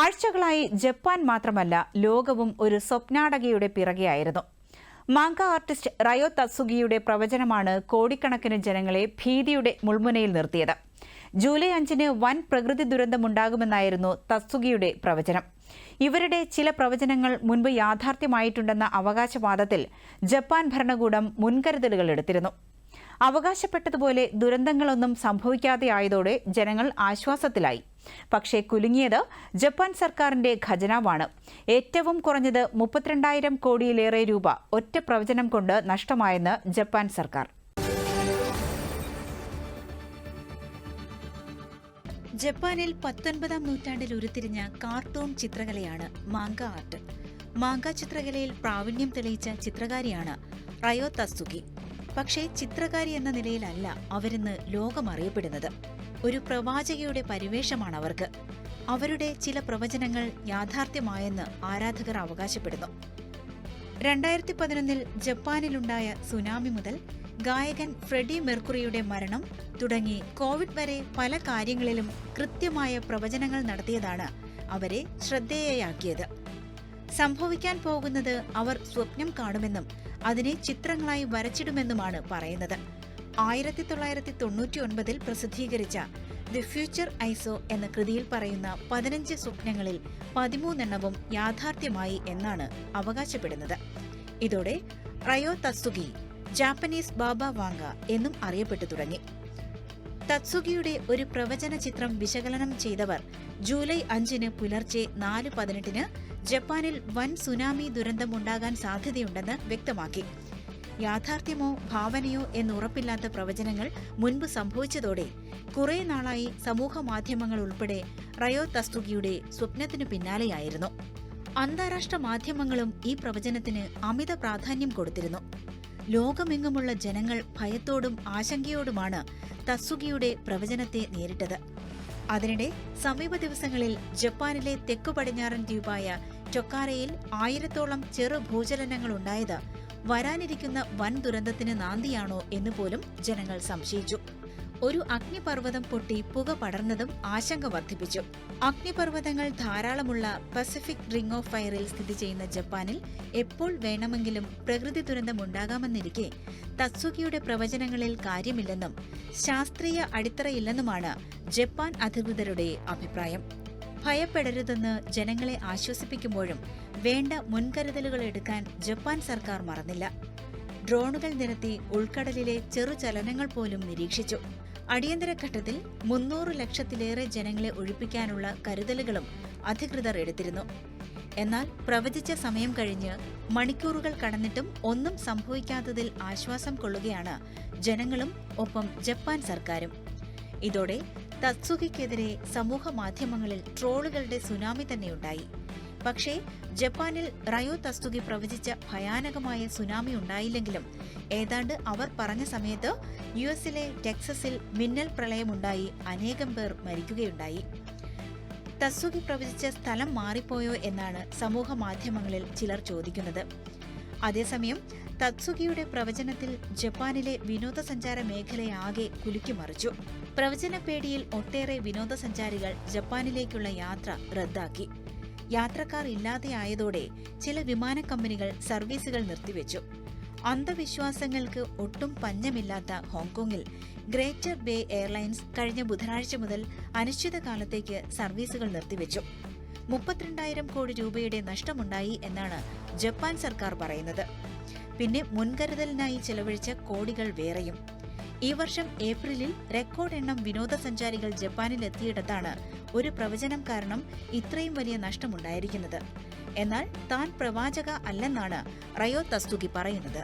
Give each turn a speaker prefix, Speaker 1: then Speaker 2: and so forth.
Speaker 1: ആഴ്ചകളായി ജപ്പാൻ മാത്രമല്ല ലോകവും ഒരു സ്വപ്നാടകയുടെ പിറകെയായിരുന്നു. മാങ്ക ആർട്ടിസ്റ്റ് റയോ തത്സുഗിയുടെ പ്രവചനമാണ് കോടിക്കണക്കിന് ജനങ്ങളെ ഭീതിയുടെ മുൾമുനയിൽ നിർത്തിയത്. ജൂലൈ അഞ്ചിന് വൻ പ്രകൃതി ദുരന്തമുണ്ടാകുമെന്നായിരുന്നു തത്സുഗിയുടെ പ്രവചനം. ഇവരുടെ ചില പ്രവചനങ്ങൾ മുൻപ് യാഥാർത്ഥ്യമായിട്ടുണ്ടെന്ന അവകാശവാദത്തിൽ ജപ്പാൻ ഭരണകൂടം മുൻകരുതലുകൾ എടുത്തിരുന്നു. അവകാശപ്പെട്ടതുപോലെ ദുരന്തങ്ങളൊന്നും സംഭവിക്കാതെയായതോടെ ജനങ്ങൾ ആശ്വാസത്തിലായി. പക്ഷേ കുലുങ്ങിയത് ജപ്പാൻ സർക്കാരിന്റെ ഖജനാവാണ്. ഏറ്റവും കുറഞ്ഞത് മുപ്പത്തിരണ്ടായിരം കോടിയിലേറെ രൂപ ഒറ്റ പ്രവചനം കൊണ്ട് നഷ്ടമായെന്ന് ജപ്പാൻ സർക്കാർ.
Speaker 2: ജപ്പാനിൽ പത്തൊൻപതാം നൂറ്റാണ്ടിൽ ഉരുത്തിരിഞ്ഞ കാർട്ടൂൺ ചിത്രകലയാണ് മാങ്ക ആർട്ട്. മാങ്ക ചിത്രകലയിൽ പ്രാവീണ്യം തെളിയിച്ച ചിത്രകാരിയാണ് റയോ തസ്തുഗി പക്ഷേ ചിത്രകാരി എന്ന നിലയിലല്ല അവരിന്ന് ലോകം അറിയപ്പെടുന്നത്. ഒരു പ്രവാചകയുടെ പരിവേഷമാണ് അവർക്ക്. അവരുടെ ചില പ്രവചനങ്ങൾ യാഥാർത്ഥ്യമായെന്ന് ആരാധകർ അവകാശപ്പെടുന്നു. രണ്ടായിരത്തി പതിനൊന്നിൽ ജപ്പാനിലുണ്ടായ സുനാമി മുതൽ ഗായകൻ ഫ്രെഡി മെർക്കുറിയുടെ മരണം തുടങ്ങി കോവിഡ് വരെ പല കാര്യങ്ങളിലും കൃത്യമായ പ്രവചനങ്ങൾ നടത്തിയതാണ് അവരെ ശ്രദ്ധേയയാക്കിയത്. സംഭവിക്കാൻ പോകുന്നത് അവർ സ്വപ്നം കാണുമെന്നും അതിനെ ചിത്രങ്ങളായി വരച്ചിടുമെന്നുമാണ് പറയുന്നത്. ആയിരത്തി തൊള്ളായിരത്തി തൊണ്ണൂറ്റി ഒൻപതിൽ പ്രസിദ്ധീകരിച്ച ദി ഫ്യൂച്ചർ ഐസോ എന്ന കൃതിയിൽ പറയുന്ന പതിനഞ്ച് സ്വപ്നങ്ങളിൽ പതിമൂന്നെണ്ണവും യാഥാർത്ഥ്യമായി എന്നാണ് അവകാശപ്പെടുന്നത്. ഇതോടെ Ryo Tatsuki Japanese Baba Vanga എന്നും അറിയപ്പെട്ടു തുടങ്ങി. തത്സുഗിയുടെ ഒരു പ്രവചന ചിത്രം വിശകലനം ചെയ്തവർ ജൂലൈ അഞ്ചിന് പുലർച്ചെ നാല് പതിനെട്ടിന് ജപ്പാനിൽ വൻ സുനാമി ദുരന്തമുണ്ടാകാൻ സാധ്യതയുണ്ടെന്ന് വ്യക്തമാക്കി. യാഥാർത്ഥ്യമോ ഭാവനയോ എന്നുറപ്പില്ലാത്ത പ്രവചനങ്ങൾ മുൻപ് സംഭവിച്ചതോടെ കുറെ നാളായി സമൂഹ മാധ്യമങ്ങൾ ഉൾപ്പെടെ റയോ തസ്തുകിയുടെ സ്വപ്നത്തിനു പിന്നാലെയായിരുന്നു. അന്താരാഷ്ട്ര മാധ്യമങ്ങളും ഈ പ്രവചനത്തിന് അമിത പ്രാധാന്യം കൊടുത്തിരുന്നു. ലോകമെങ്ങുമുള്ള ജനങ്ങൾ ഭയത്തോടും ആശങ്കയോടുമാണ് തസ്സുഗിയുടെ പ്രവചനത്തെ നേരിട്ടത്. അതിനിടെ സമീപ ദിവസങ്ങളിൽ ജപ്പാനിലെ തെക്കു പടിഞ്ഞാറൻ ദ്വീപായ ചൊക്കാരയിൽ ആയിരത്തോളം ചെറു ഭൂചലനങ്ങൾ ഉണ്ടായത് വരാനിരിക്കുന്ന വൻ ദുരന്തത്തിന് നാന്തിയാണോ എന്ന് പോലും ജനങ്ങൾ സംശയിച്ചു. ഒരു അഗ്നിപർവതം പൊട്ടി പുക പടർന്നതും ആശങ്ക വർദ്ധിപ്പിച്ചു. അഗ്നിപർവതങ്ങൾ ധാരാളമുള്ള പസഫിക് റിംഗ് ഓഫ് ഫയറിൽ സ്ഥിതി ചെയ്യുന്ന ജപ്പാനിൽ എപ്പോൾ വേണമെങ്കിലും പ്രകൃതി ദുരന്തം ഉണ്ടാകാമെന്നിരിക്കെ തത്സുകിയുടെ പ്രവചനങ്ങളിൽ കാര്യമില്ലെന്നും ശാസ്ത്രീയ അടിത്തറയില്ലെന്നുമാണ് ജപ്പാൻ അധികൃതരുടെ അഭിപ്രായം. ഭയപ്പെടരുതെന്ന് ജനങ്ങളെ ആശ്വസിപ്പിക്കുമ്പോഴും വേണ്ട മുൻകരുതലുകൾ എടുക്കാൻ ജപ്പാൻ സർക്കാർ മറന്നില്ല. ഡ്രോണുകൾ നിരത്തി ഉൾക്കടലിലെ ചെറുചലനങ്ങൾ പോലും നിരീക്ഷിച്ചു. അടിയന്തര ഘട്ടത്തിൽ മുന്നൂറ് ലക്ഷത്തിലേറെ ജനങ്ങളെ ഒഴിപ്പിക്കാനുള്ള കരുതലുകളും അധികൃതർ എടുത്തിരുന്നു. എന്നാൽ പ്രവചിച്ച സമയം കഴിഞ്ഞ് മണിക്കൂറുകൾ കടന്നിട്ടും ഒന്നും സംഭവിക്കാത്തതിൽ ആശ്വാസം കൊള്ളുകയാണ് ജനങ്ങളും ഒപ്പം ജപ്പാൻ സർക്കാരും. ഇതോടെ തത്സുഖിക്കെതിരെ സമൂഹ മാധ്യമങ്ങളിൽ ട്രോളുകളുടെ സുനാമി തന്നെയുണ്ടായി പക്ഷേ ജപ്പാനിൽ റയോ തസ്തുകി പ്രവചിച്ച ഭയാനകമായ സുനാമി ഉണ്ടായില്ലെങ്കിലും ഏതാണ്ട് അവർ പറഞ്ഞ സമയത്ത് യു എസിലെ ടെക്സസിൽ മിന്നൽ പ്രളയമുണ്ടായി അനേകം പേർ മരിക്കുകയുണ്ടായി. തസ്തുകി പ്രവചിച്ച സ്ഥലം മാറിപ്പോയോ എന്നാണ് സമൂഹ മാധ്യമങ്ങളിൽ ചിലർ ചോദിക്കുന്നത്. അതേസമയം തത്സുകിയുടെ പ്രവചനത്തിൽ ജപ്പാനിലെ വിനോദസഞ്ചാര മേഖലയാകെ കുലുക്കിമറിച്ചു പ്രവചന പേടിയിൽ ഒട്ടേറെ വിനോദസഞ്ചാരികൾ ജപ്പാനിലേക്കുള്ള യാത്ര റദ്ദാക്കി. യാത്രക്കാർ ഇല്ലാതെയായതോടെ ചില വിമാന കമ്പനികൾ സർവീസുകൾ നിർത്തിവെച്ചു. അന്ധവിശ്വാസങ്ങൾക്ക് ഒട്ടും പഞ്ഞമില്ലാത്ത ഹോങ്കോങ്ങിൽ ഗ്രേറ്റർ ബേ എയർലൈൻസ് കഴിഞ്ഞ ബുധനാഴ്ച മുതൽ അനിശ്ചിതകാലത്തേക്ക് സർവീസുകൾ നിർത്തിവെച്ചു. മുപ്പത്തിരണ്ടായിരം കോടി രൂപയുടെ നഷ്ടമുണ്ടായി എന്നാണ് ജപ്പാൻ സർക്കാർ പറയുന്നത്. പിന്നെ മുൻകരുതലിനായി ചെലവഴിച്ച കോടികൾ വേറെയും. ഈ വർഷം ഏപ്രിലിൽ റെക്കോർഡ് എണ്ണം വിനോദസഞ്ചാരികൾ ജപ്പാനിൽ എത്തിയിടത്താണ് ഒരു പ്രവചനം കാരണം ഇത്രയും വലിയ നഷ്ടമുണ്ടായിരിക്കുന്നത്. എന്നാൽ താൻ പ്രവാചക അല്ലെന്നാണ് റയോ തസ്തുകി പറയുന്നത്.